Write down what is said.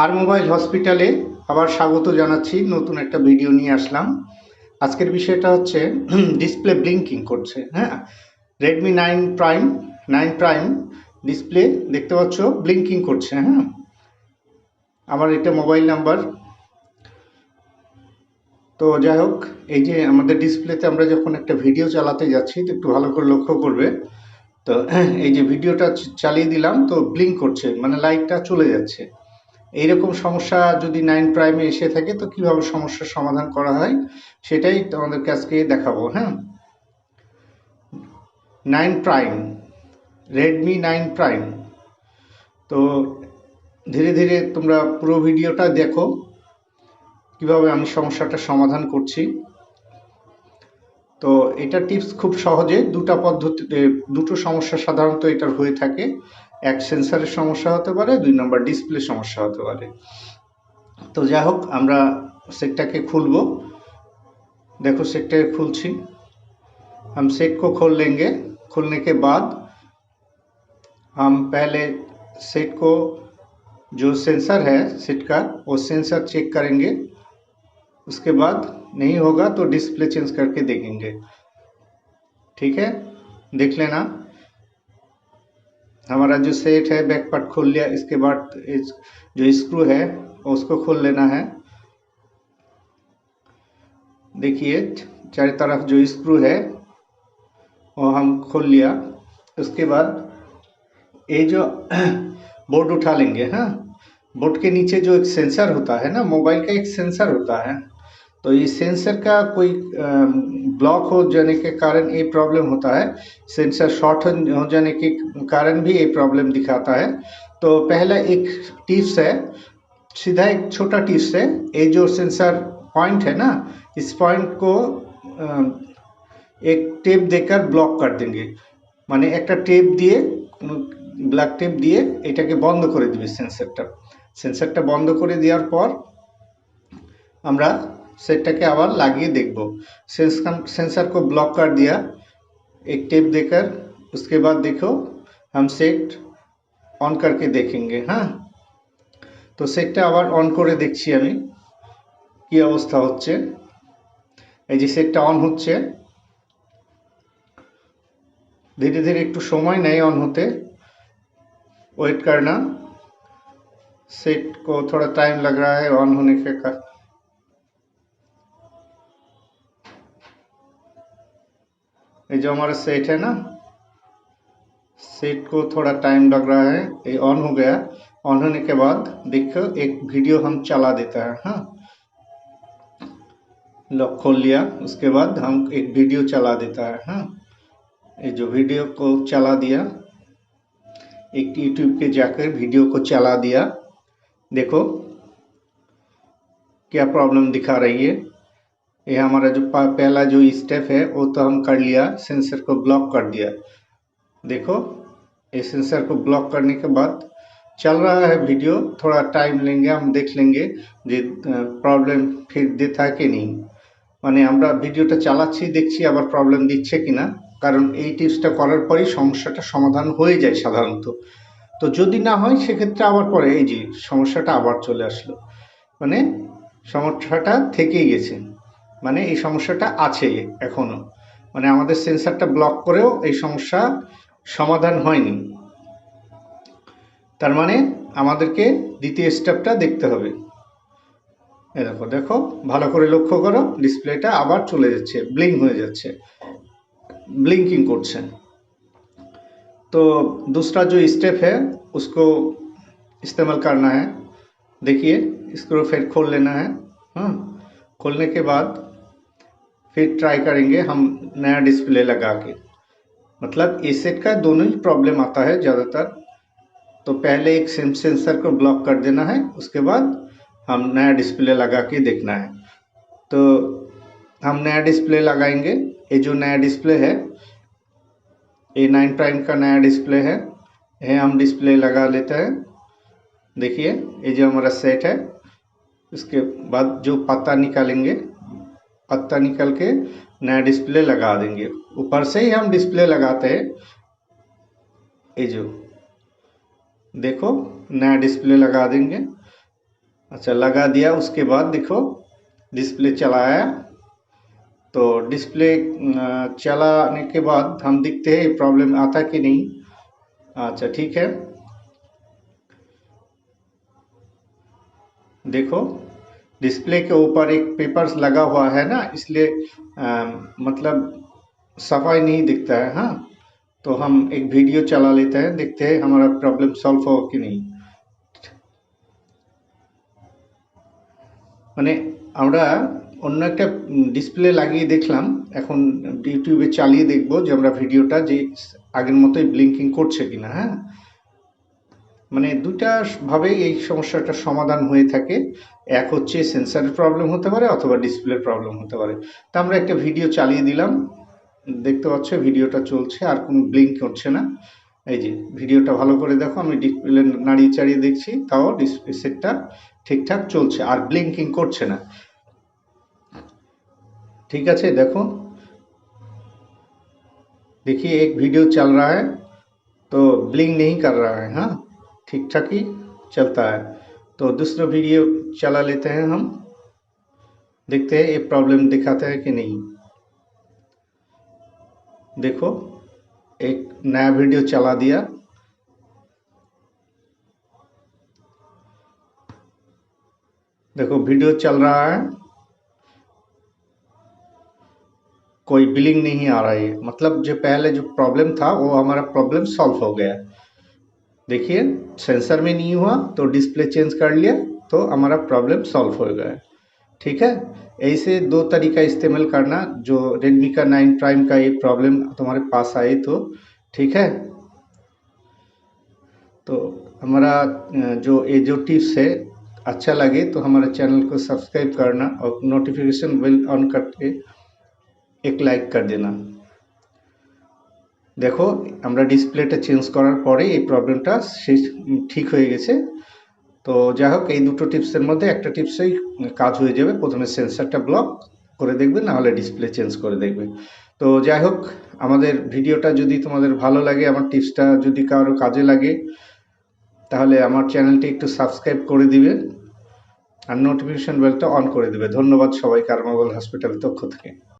আর mobile হসপিটালে আবার স্বাগত জানাচ্ছি নতুন একটা ভিডিও নিয়ে আসলাম আজকের বিষয়টা হচ্ছে ডিসপ্লে ব্লিঙ্কিং করছে হ্যাঁ Redmi nine prime nine prime display দেখতে পাচ্ছ ব্লিঙ্কিং করছে হ্যাঁ আমার এটা মোবাইল নাম্বার তো যাই হোক এই যে আমাদের ডিসপ্লেতে আমরা যখন একটা ভিডিও চালাতে যাচ্ছি তো একটু ভালো করে লক্ষ্য করবে তো এই যে ভিডিওটা চালিয়ে দিলাম তো ব্লিঙ্ক করছে মানে লাইটটা চলে যাচ্ছে এইরকম সমস্যা যদি নাইন প্রাইমে এসে থাকে তো কিভাবে সমস্যার সমাধান করা হয় সেটাই তোমাদেরকে আজকে দেখাবো হ্যাঁ nine prime Redmi nine prime তো ধীরে ধীরে তোমরা পুরো ভিডিওটা দেখো কিভাবে আমি সমস্যাটা সমাধান করছি তো এটা টিপস খুব সহজে দুটা পদ্ধতি দুটো সমস্যা সাধারণত এটার হয়ে থাকে एक सेंसर समस्या होते পারে দুই নম্বর ডিসপ্লে সমস্যা হতে পারে তো যাই হোক আমরা देखो सेक्टर खुल हम सेट को खोल लेंगे खोलने के बाद हम पहले सेट को जो सेंसर है सेट का वो सेंसर चेक करेंगे उसके बाद नहीं होगा तो डिस्प्ले चेंज करके देखेंगे ठीक है देख लेना हमारा जो सेट है बैक पार्ट खोल लिया इसके बाद इस जो स्क्रू है उसको खोल लेना है देखिए चारों तरफ जो स्क्रू है वो हम खोल लिया उसके बाद ये जो बोर्ड उठा लेंगे हाँ बोर्ड के नीचे जो एक सेंसर होता है ना मोबाइल का एक सेंसर होता है तो ये सेंसर का कोई ब्लॉक हो जाने के कारण ये प्रॉब्लम होता है सेंसर शॉर्ट हो जाने के कारण भी ये प्रॉब्लम दिखाता है तो पहला एक टिप्स है सीधा एक छोटा टिप्स है ये जो सेंसर पॉइंट है ना इस पॉइंट को एक टेप देकर ब्लॉक कर देंगे टेप दिए ब्लैक टेप दिए ये बंद कर বন্ধ सेंसर দিবে सेंसर टा बंद कर दियार पर हमारा सेटটাকে আবার লাগিয়ে দেখব সেন্সর সেন্সর কো ব্লক করদিয়া এক টেপ देकर उसके बाद देखो हम सेट ऑन करके देखेंगे हां तो सेटটা আবার অন করে দেখছি আমি কি অবস্থা হচ্ছে এই যে সেটটা অন হচ্ছে ধীরে ধীরে একটু সময় নেয় অন হতে ওয়েট কারণ সেট কো थोड़ा टाइम लग रहा है ऑन होने के का ये जो हमारा सेट है ना सेट को थोड़ा टाइम लग रहा है ये ऑन हो गया ऑन होने के बाद देखो एक वीडियो हम चला देता है हाँ लॉक खोल लिया उसके बाद हम एक वीडियो चला देता है हाँ ये जो वीडियो को चला दिया एक यूट्यूब के जाकर वीडियो को चला दिया देखो क्या प्रॉब्लम दिखा रही है ये हमारा जो पहला जो स्टेप है वो तो हम कर लिया सेंसर को ब्लॉक कर दिया देखो ये सेंसर को ब्लॉक करने के बाद चल रहा है वीडियो थोड़ा टाइम लेंगे हम देख लेंगे যে প্রবলেম ফির দিয়ে থাকে নি মানে আমরা ভিডিওটা চালাচ্ছি দেখছি আবার প্রবলেম দিচ্ছে কিনা কারণ এই টিপসটা করার পরেই সমস্যাটা সমাধান হয়ে যায় সাধারণত তো যদি না হয় সেক্ষেত্রে আবার পরে এই যে সমস্যাটা আবার চলে আসলো মানে সমস্যাটা থেকেই গেছে মানে এই সমস্যাটা আছে এখনও মানে আমাদের সেন্সারটা ব্লক করেও এই সমস্যা সমাধান হয়নি তার মানে আমাদেরকে দ্বিতীয় স্টেপটা দেখতে হবে দেখো দেখো ভালো করে লক্ষ্য করো ডিসপ্লেটা আবার চলে যাচ্ছে ব্লিং হয়ে যাচ্ছে ব্লিঙ্কিং করছে তো দুসরা যে স্টেপ है उसको इस्तेमाल হ্যাঁ দেখিয়ে স্ক্রু ফের फिर লেনা হ্যাঁ है हाँ खोलने के फिर ट्राई करेंगे हम नया डिस्प्ले लगा के मतलब ए सेट का दोनों ही प्रॉब्लम आता है ज़्यादातर तो पहले एक सिम सेंसर को ब्लॉक कर देना है उसके बाद हम नया डिस्प्ले लगा के देखना है तो हम नया डिस्प्ले लगाएंगे ये जो नया डिस्प्ले है ए नाइन प्राइम का नया डिस्प्ले है यह हम डिस्प्ले लगा लेते हैं देखिए ये जो हमारा सेट है उसके बाद जो पता निकालेंगे पत्ता निकल के नया डिस्प्ले लगा देंगे ऊपर से ही हम डिस्प्ले लगाते हैं ये जो देखो नया डिस्प्ले लगा देंगे अच्छा लगा दिया उसके बाद देखो डिस्प्ले चलाया तो डिस्प्ले चलाने के बाद हम देखते हैं प्रॉब्लम आता कि नहीं अच्छा ठीक है देखो डिस्प्ले के ऊपर एक पेपर्स लगा हुआ है ना इसलिए मतलब सफाई नहीं दिखता है हाँ तो हम एक वीडियो चला लेते हैं देखते हैं हमारा प्रॉब्लम सॉल्व हो कि नहीं মানে আমরা অন্য একটা ডিসপ্লে লাগিয়ে দেখলাম এখন ইউটিউবে চালিয়ে দেখব যে আমরা ভিডিওটা যে আগের মতোই ব্লিঙ্কিং করছে কিনা হ্যাঁ মানে দুটা ভাবেই এই সমস্যাটা সমাধান হয়ে থাকে এক হচ্ছে সেন্সারের প্রবলেম হতে পারে অথবা ডিসপ্লের প্রবলেম হতে পারে তা আমরা একটা ভিডিও চালিয়ে দিলাম দেখতে পাচ্ছ ভিডিওটা চলছে আর কোনো ব্লিঙ্ক করছে না এই যে ভিডিওটা ভালো করে দেখো আমি ডিসপ্লে নাড়িয়ে চাড়িয়ে দেখছি তাও ডিসপ্লে সেটটা ঠিকঠাক চলছে আর ব্লিঙ্কিং করছে না ঠিক আছে দেখো দেখি এক ভিডিও চাল রা হ্যাঁ তো ব্লিঙ্ক নেই কর রা হ্যাঁ ठीक ठाक ही चलता है तो दूसरा वीडियो चला लेते हैं हम देखते हैं ये प्रॉब्लम दिखाते हैं कि नहीं देखो एक नया वीडियो चला दिया देखो वीडियो चल रहा है कोई बिलिंग नहीं आ रही है मतलब जो पहले जो प्रॉब्लम था वो हमारा प्रॉब्लम सॉल्व हो गया देखिए सेंसर में नहीं हुआ तो डिस्प्ले चेंज कर लिया तो हमारा प्रॉब्लम सॉल्व हो गया ठीक है ऐसे दो तरीका इस्तेमाल करना जो रेडमी का नाइन प्राइम का ये प्रॉब्लम तुम्हारे पास आए तो ठीक है तो हमारा जो ये जो टिप्स है अच्छा लगे तो हमारे चैनल को सब्सक्राइब करना और नोटिफिकेशन बिल ऑन करके एक लाइक कर देना দেখো আমরা ডিসপ্লেটা চেঞ্জ করার পরে এই প্রবলেমটা সেই ঠিক হয়ে গেছে তো যাই হোক এই দুটো টিপসের মধ্যে একটা টিপসেই কাজ হয়ে যাবে প্রথমে সেন্সারটা ব্লক করে দেখবে নাহলে ডিসপ্লে চেঞ্জ করে দেখবে তো যাই হোক আমাদের ভিডিওটা যদি তোমাদের ভালো লাগে আমার টিপসটা যদি কারো কাজে লাগে তাহলে আমার চ্যানেলটি একটু সাবস্ক্রাইব করে দিবে আর নোটিফিকেশন বেলটা অন করে দেবে ধন্যবাদ সবাই কারমাগল হসপিটাল তক্ষ থেকে